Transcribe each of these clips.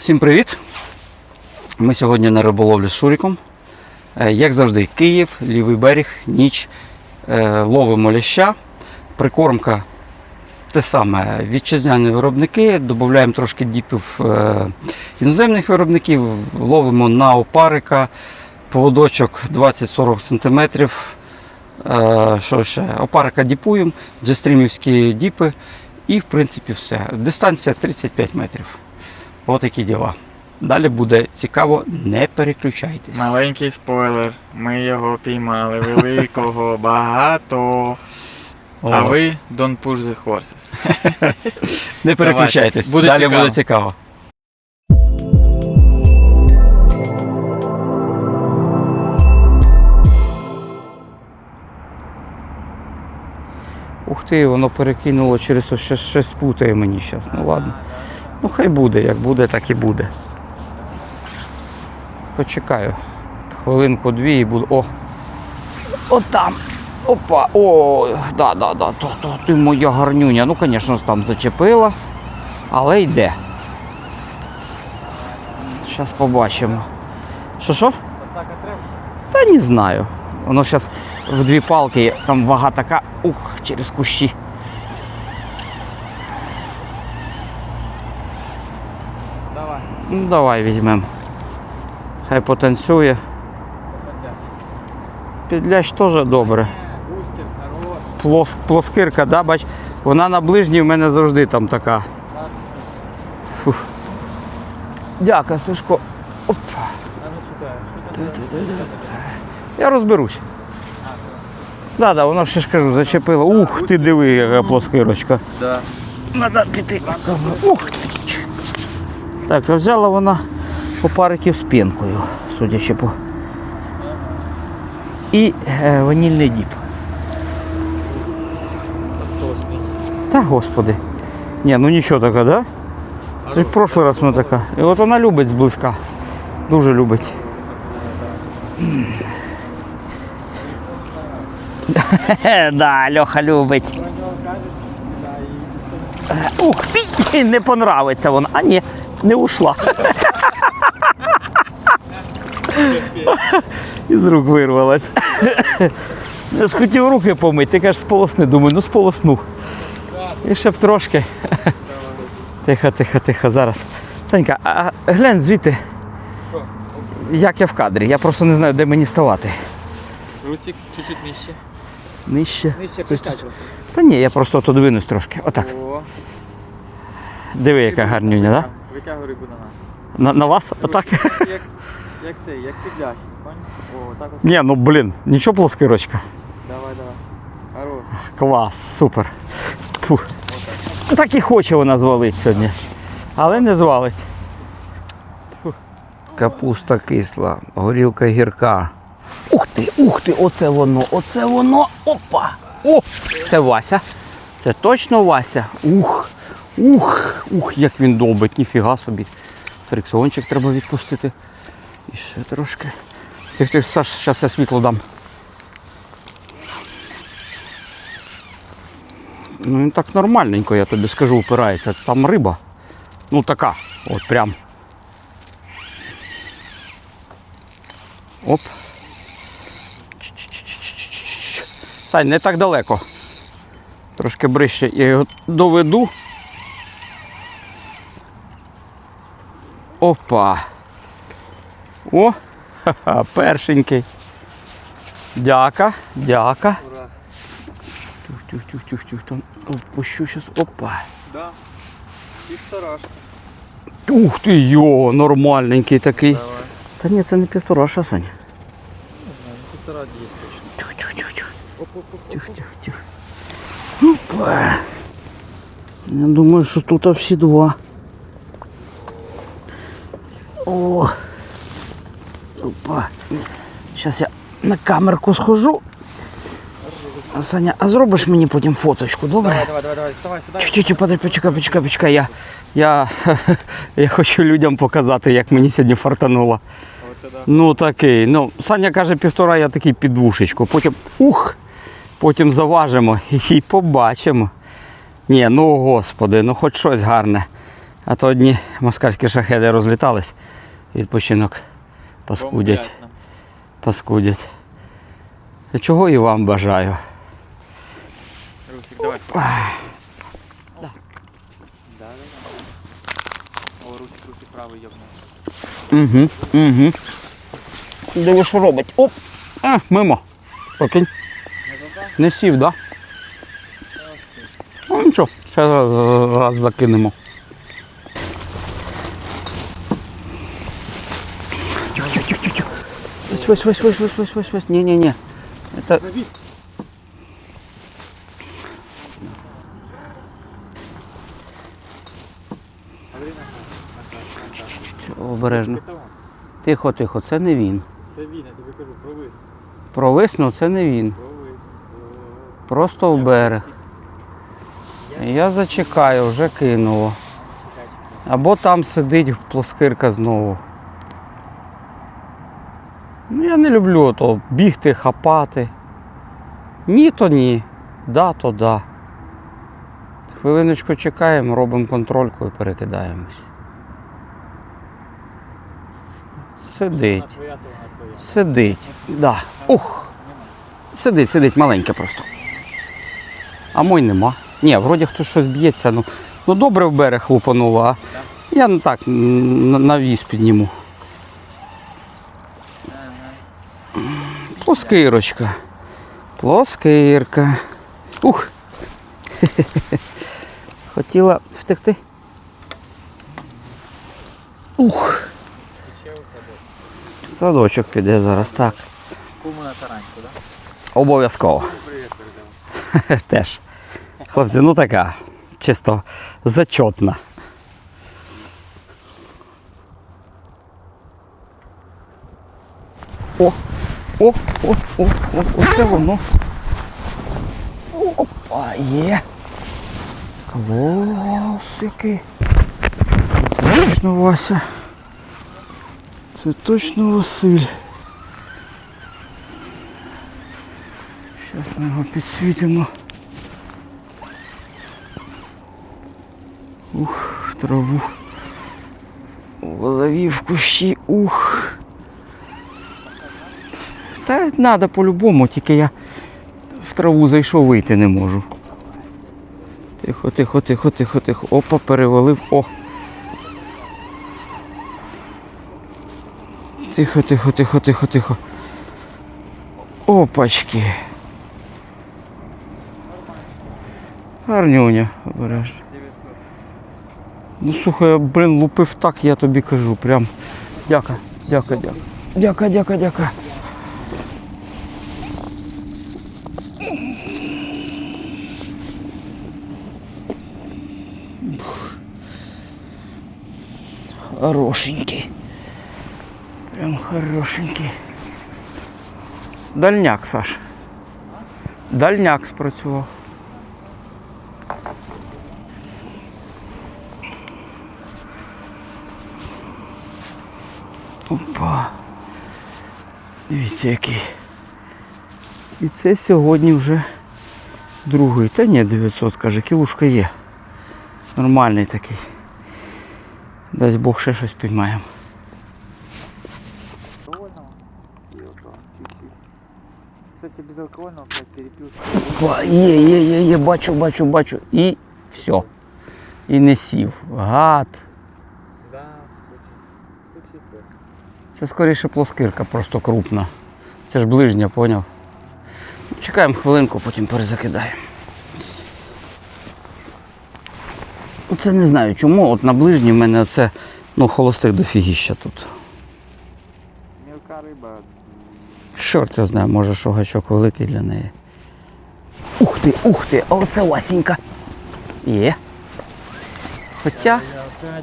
Всім привіт! Ми сьогодні на риболовлі з Шуріком. Е, Як завжди, Київ, лівий берег, ніч. Е, Ловимо ляща. Прикормка те саме. Вітчизняні виробники, додаємо трошки діпів е, іноземних виробників, ловимо на опарика, поводочок 20-40 см. Що ще? Опарика діпуємо, джестрімівські діпи. І в принципі все. Дистанція 35 метрів. Ось такі діла. Далі буде цікаво, не переключайтесь. Маленький спойлер. Ми його піймали великого, багато. А ви don't push the horses. не переключайтесь. Буде Далі цікаво. буде цікаво. Ух ти, воно перекинуло через що щось путає мені зараз. Ну ладно. Ну хай буде, як буде, так і буде. Почекаю. Хвилинку-дві і буду. О! От там. Опа, о, да, да, да, то, то, ти моя гарнюня. Ну, звісно, там зачепила, але йде. Зараз побачимо. Що що? Та не знаю. Воно зараз в дві палки, там вага така, ух, через кущі. Давай. Ну, давай візьмемо. Хай потанцює. Підлящ теж добре. Плос, плоскирка, да, бач, вона на ближній в мене завжди там така. Фух. Дяка, Сашко. Опа. Я розберусь. Да, да, воно ще ж кажу, зачепило. Ух ти диви, яка плоскирочка. Да. Надо піти. Ух ти. Так, а взяла вона опариків з пінкою, судячи по. І е, ванільний діп. Та господи. Ні, ну нічого така, да? Це в прошлий раз вона така. І от вона любить зблизька. Дуже любить. Да, Льоха любить. Ух не понравиться вона. А ні, не ушла. Із рук вирвалась. Я ж хотів руки помити, ти кажеш, сполосни. Думаю, ну сполосну. І ще б трошки. Тихо, тихо, тихо, зараз. Санька, а глянь звідти. Як я в кадрі, я просто не знаю, де мені ставати. Русик чуть-чуть нижче. Нижче. Нижче Хтось. Та ні, я просто тут двинусь трошки. Отак. Диви, яка гарнюня, так? Витягуй рибу на нас. На, на вас? Отак? Як, як цей, як підлящ. О, так от. Ні, ну блін, нічого плоскирочка. Давай, давай. Хорош. Клас, супер. Фух. Так і хоче вона звалить сьогодні. Але не звалить. Капуста кисла, горілка гірка. Ух ти, ух ти, оце воно, оце воно. Опа! О! Це Вася. Це точно Вася. Ух! Ух! Ух, як він долбить, ніфіга собі. Фрикціончик треба відпустити. І ще трошки. Тих, тих, Саш, зараз я світло дам. Ну він так нормальненько, я тобі скажу, упирається. Там риба. Ну така, от прям. Оп. Сань, не так далеко. Трошки ближче я його доведу. Опа. О, ха-ха, першенький. Дяка, дяка. Ура. Тюх-тюх-тюх-тюх. Там опущу сейчас. Опа. Да. Півторашка. Ух ти йо, нормальненький такий. Давай. Та ні, це не півтораша, Саня. Півтора діє точно. Тюх-тюх-тюх. Тюх-тюх-тюх. Опа. Я думаю, що тут всі два. О. Опа. Зараз я на камерку схожу. А, Саня, а зробиш мені потім фоточку, добре? Давай, давай, давай, давай. Вставай, сюди. Чуть-чуть, подай, почекай, почекай, почекай. Я, я, я хочу людям показати, як мені сьогодні фартануло. Оце да. Ну такий. Ну, Саня каже півтора, я такий під двушечку. Потім ух, потім заважимо і побачимо. Ні, ну господи, ну хоч щось гарне. А то одні москальські шахеди розлітались. Відпочинок паскудять. Паскудять. Чого і вам бажаю. Русик, давай. Да. Да, О, Русик, Русик правий йобнув. Угу, угу. Диви, що робить. Оп! А, мимо. Окей. Не сів, да? Ну нічого, ще раз, раз закинемо. Тихо-тихо-тихо. Вось, вось, вось, вось, вось, вось, вось. Не-не-не. Это... Обережно. Тихо, тихо, це не він. Це він, я тобі кажу, провис. Провиснув, це не він. Провис. Просто в берег. Я зачекаю, вже кинуло. Або там сидить плоскирка знову. Ну, я не люблю то бігти, хапати. Ні, то ні. Да, то да. Хвилиночку чекаємо, робимо контрольку і перекидаємось. Сидить. Сидить. Да. Ух. Сидить, сидить, маленьке просто. А мой нема. Ні, вроді хтось щось б'ється. Ну, ну добре в берег лупануло, я не так на, на віз підніму. Плоскирочка. Плоскирка. Ух. Хотіла втекти. Ух. Садочок піде зараз, так. Кому на тараньку, да? Обов'язково. Теж. Хлопці, ну така, чисто зачотна. О, о, о, о, о, оце воно. Опа, є. Клас який. Це точно Вася. Це точно Василь. Зараз ми його підсвітимо. Ух, траву. Завів в кущі, ух. Та треба по-любому, тільки я в траву зайшов, вийти не можу. Тихо, тихо, тихо, тихо, тихо. Опа, перевалив. О. Тихо, тихо, тихо, тихо, тихо. Опачки. Гарнюня, обережно. Ну слухай, я, блин, лупив так, я тобі кажу. Прям. Дяка, дяка, дяка. Дяка, дяка, дяка. Хорошенький. Прям хорошенький. Дальняк, Саш. Дальняк спрацював. Опа. Дивіться який. І це сьогодні вже другий. Та ні, 900, каже, кілушка є. Нормальний такий. Дасть Бог ще щось піймаємо. Кстати, без алкогольного, блядь, перепил. Є, є, є, є, бачу, бачу, бачу. І все. І не сів. Гад. Да. Це скоріше плоскирка, просто крупна. Це ж ближня, поняв? Чекаємо хвилинку, потім перезакидаємо. Оце не знаю чому. От на ближній в мене оце ну, холостих дофігіща тут. Мелка риба. Чорт його знає, може, що гачок великий для неї. Ух ти, ух ти, а оце Васенька. Є. Хоча. Я. Я.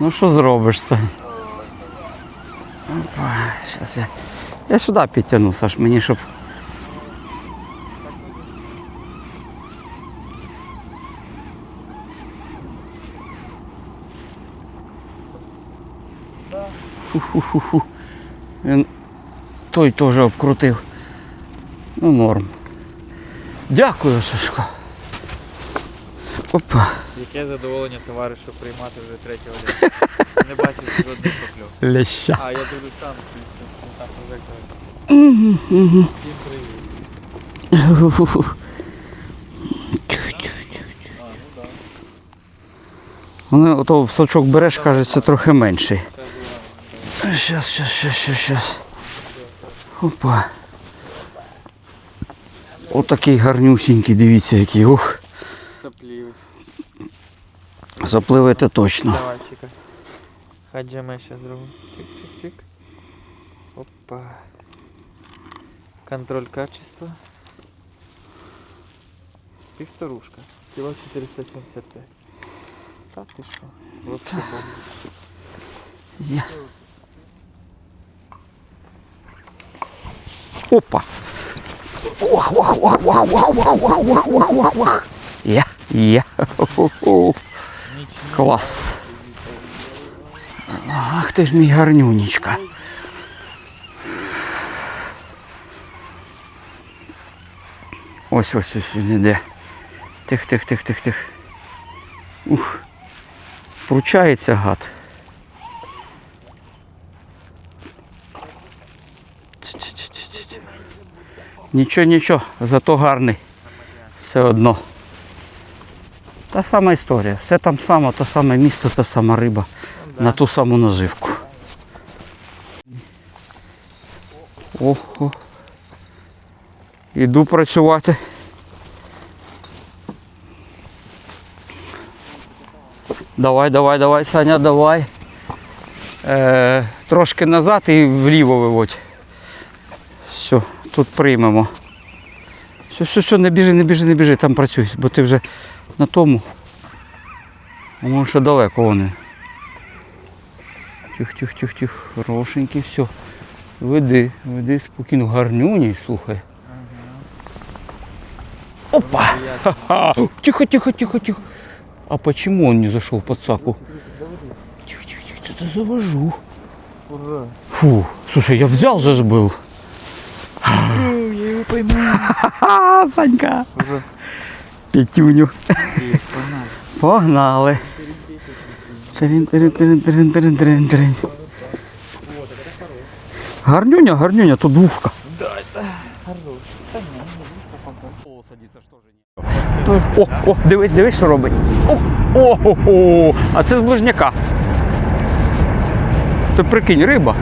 Ну що зробиш, Сань? Опа, щас я. Я сюди підтягну, Саш, мені щоб. Фу-фу-фу-фу. Він той теж обкрутив. Ну, норм. Дякую, Сашко. Опа. Яке задоволення товаришу приймати вже третього дня. Не бачив жодних покльов. Ляща. А, я дивлюсь там, там прожектор. Всім привіт. А, ну. Вони ото в сачок береш, кажеться, трохи менший сейчас, сейчас, сейчас, сейчас, сейчас. Опа. Отакий гарнюсінький, дивіться який. Ух. Сопливый. Запливе це точно. Давай, чика. Хаджаме зараз зробимо. Чик-чик-чик. Опа. Контроль качества. Півторушка. Кіло 475. Так ти що? Вот Я. Опа. Ох, ох, ох, ох, ох, ох, ох, ох, ох, ох, ох. Хо-хо-хо. Нічний. Клас. Ах ти ж мій гарнюнечка. Ось ось ось він іде. Тих, тих, тих, тих, тих. Ух. Пручається гад. Нічого, нічого, зато гарний. Все одно. Та сама історія. Все там само, те саме місто, та сама риба. На ту саму наживку. Ого. Іду працювати. Давай, давай, давай, Саня, давай. Е, трошки назад і вліво виводь. Тут приймемо. Все, все, все, не біжи, не біжи, не біжи, там працюй, бо ти вже на тому. А може ще далеко вони. Тих, тих, тих, тих, хорошенький, все. Веди, веди спокійно, гарнюній, слухай. Опа! Тихо, тихо, тихо, тихо. А почему он не зашел под саку? Тихо, тихо, тихо, завожу. Фу, слушай, я взял же ж был. Я. Ха-ха, Санька. Ура. Петюню. Погнали. Трин, трин, трин, трин, трин, трин, трин. Гарнюня, гарнюня, тут двушка. О, о, дивись, дивись, що робить. О, о, о, о, а це з ближняка. Ти прикинь, риба.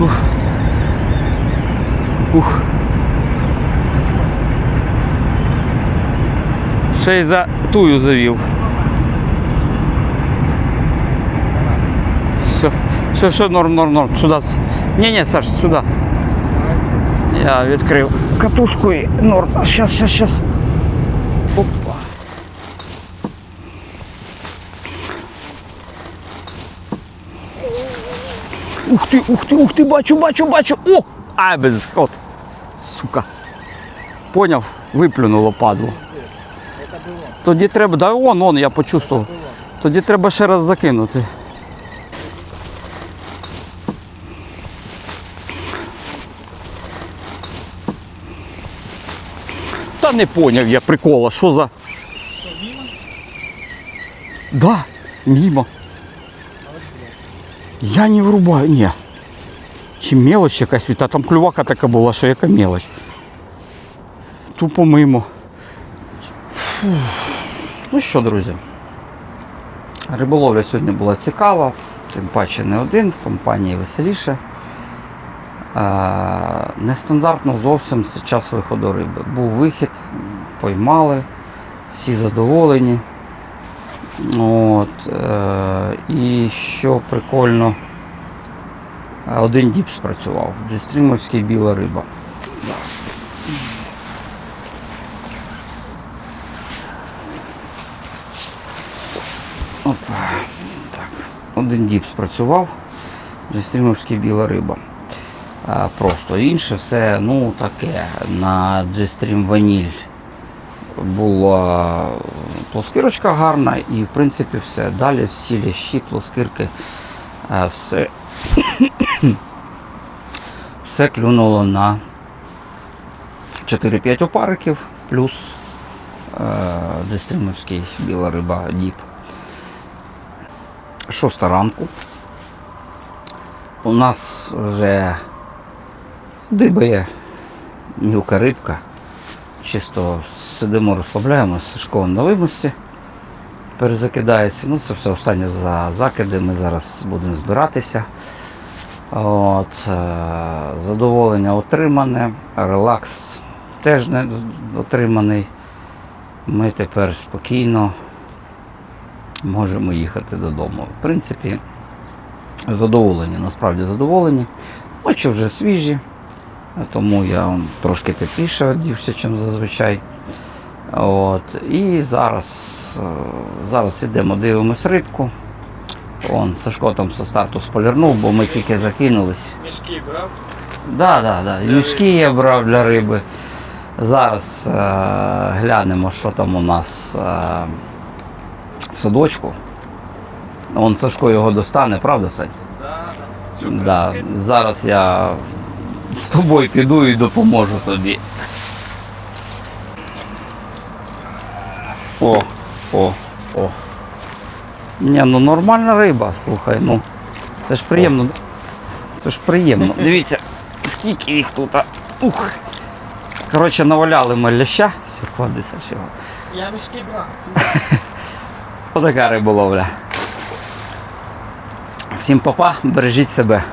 Ух. Ух. Ще й за тую завів. Все, все, все, норм, норм, норм. Сюди. Ні, ні, Саш, сюди. Я відкрив катушку і норм. Щас, щас, щас. Ух ти, ух ти, ух ти, бачу, бачу, бачу. О! А, без ход. Сука. Поняв? Виплюнуло падло. Тоді треба. Да вон, вон, я почувствував. Тоді треба ще раз закинути. Та не поняв я прикола, що за. Да, мимо. Я не врубаю, ні. Чи мелоч якась від, а там клювака така була, що яка мелоч. Тупо мимо. Фух. Ну що, друзі, риболовля сьогодні була цікава, тим паче не один, в компанії веселіше. Нестандартно зовсім це час виходу риби. Був вихід, поймали, всі задоволені. От, е, і що прикольно, е, один діп спрацював. Джестрімовський біла риба. Опа. Так. Один діп спрацював. Джестрімовський біла риба. А, просто інше все ну таке на G-Stream Vanille була плоскирочка гарна і в принципі все. Далі всі лящі, плоскирки, все, все клюнуло на 4-5 опариків, плюс е, дестрімовський біла риба діп. Шоста ранку. У нас вже дибає мілка рибка. Чисто сидимо, розслабляємося, школом на вимості. Перезакидається. Ну, це все останнє за закиди. Ми зараз будемо збиратися. От, е, задоволення отримане, релакс теж не отриманий. Ми тепер спокійно можемо їхати додому. В принципі, задоволені, насправді задоволені. Очі вже свіжі, тому я трошки тепліше одівся, ніж зазвичай. От, і зараз, е, зараз ідемо, дивимось рибку. Он Сашко там со старту сполірнув, бо ми тільки закинулись. Мішки брав? Да, да, да. Для мішки я брав для риби. Зараз е, глянемо, що там у нас е, в садочку. Он Сашко його достане, правда, Сань? Да, Да. Зараз я з тобою піду і допоможу тобі. О, о, о. Ні, ну нормальна риба, слухай, ну. Це ж приємно. Це ж приємно. Дивіться, скільки їх тут. а. Ух. Коротше, наваляли ми ляща. Все, кладеться всього. Я мішки брав. Отака риболовля. Всім папа, бережіть себе.